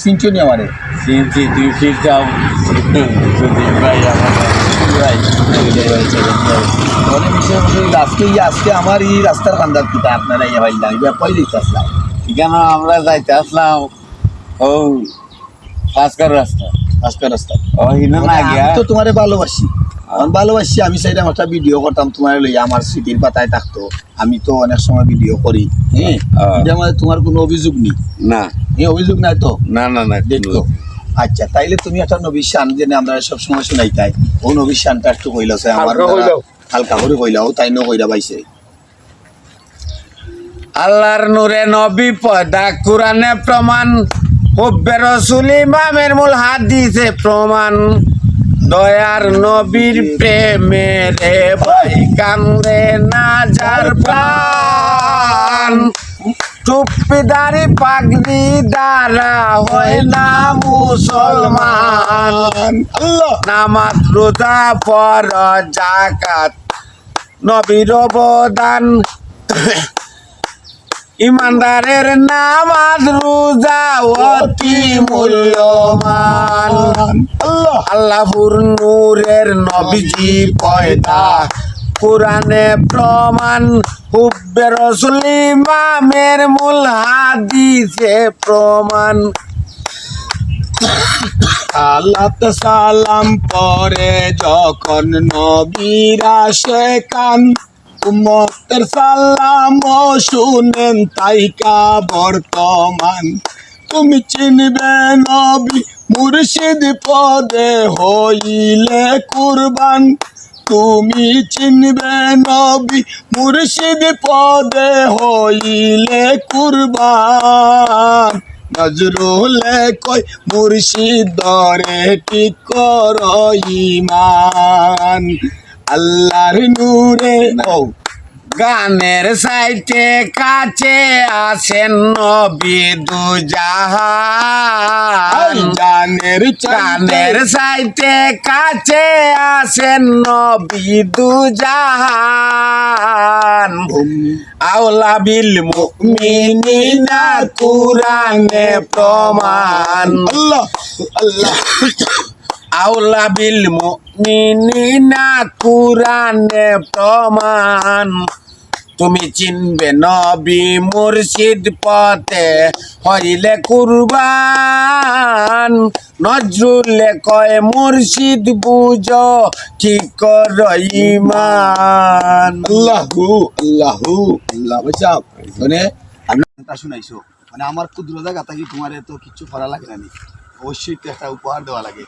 চিনছো নি আমারে অনেক বিষয় বলতে আজকে আজকে আমার এই রাস্তার কান্দার পিতা আপনারা ইয়ে ভাই লাগবে আসলাম। কেন আমরা যাইতে আসলাম ও রাস্তা। রাস্তা। ও হিনা না গিয়া তো তোমারে ভালোবাসি। আমি ভালোবাসি আমি চাইলাম একটা ভিডিও করতাম তোমার লইয়া আমার স্মৃতির পাতায় থাকতো। আমি তো অনেক সময় ভিডিও করি হ্যাঁ। এটা মানে তোমার কোনো অভিযোগ নেই। না। অভিযোগ নাই তো? না না না দেখতো আচ্ছা তাইলে তুমি একটা নবীর শান জেনে আমরা সব সময় শুনাই তাই। ও নবীর শানটা একটু কইল সে আমার হালকা করে কইলাও তাই নো কইরা পাইছে। আল্লাহর নূরে নবী পয়দা কোরআনে প্রমাণ হুব্বে রসুল ইমামের মূল হাদিসে প্রমাণ। দয়ার নবীর প্রেমে রে ভাই কান্দে না যার প্রাণ। টুপিদারি পাগড়ি দ্বারা হয় না মুসলমান। আল্লাহ। নামাজ রোজা পর জাকাত নবীর অবদান। ইমানদারের নামাজ রোজা অতি মূল্যমান আল্লাহ। আল্লাহর নূরের নবীজি পয়দা কোরআনে প্রমাণ, হুব্বে রসুল ইমামের মূল হাদিসে প্রমাণ। আল্লাহ সালাম পরে যখন নবীরা শেখান উম্মতের সালাম শুনেন তাইকা বর্তমান। তুমি চিনবে নবী মুর্শিদ পদে হইলে কুরবান। তুমি চিনবে নবী মুর্শিদ পদে হইলে কুরবান। নজরুলে কই মুর্শিদ দরে ঠিক কর ইমান। আল্লাহর নূরে ও গানের সাইটে কাছে আসেন নবী দুজাহান। জানের গানের সাইটে কাছে আসেন নবী দুজাহান। আওলা বিল মুমিনিনা কুরআনে প্রমাণ। আল্লাহ আল্লাহ। আওলা বিল মুমিনিনা কুরআনে প্রমাণ। তুমি চিনবে নবী মুর্শিদ পথে হইলে কুরবান। নজরুলে কয়, মুর্শিদ, বুঝো ঠিক কর ইমান আল্লাহু আল্লাহু, আল্লাহ বাঁচাও মানে আমি কথা শুনাইছো। মানে আমার ক্ষুদ্র জায়গা থাকি, তোমার তো কিচ্ছু করা লাগে না। অবশ্যই একটা উপহার দেওয়া লাগে।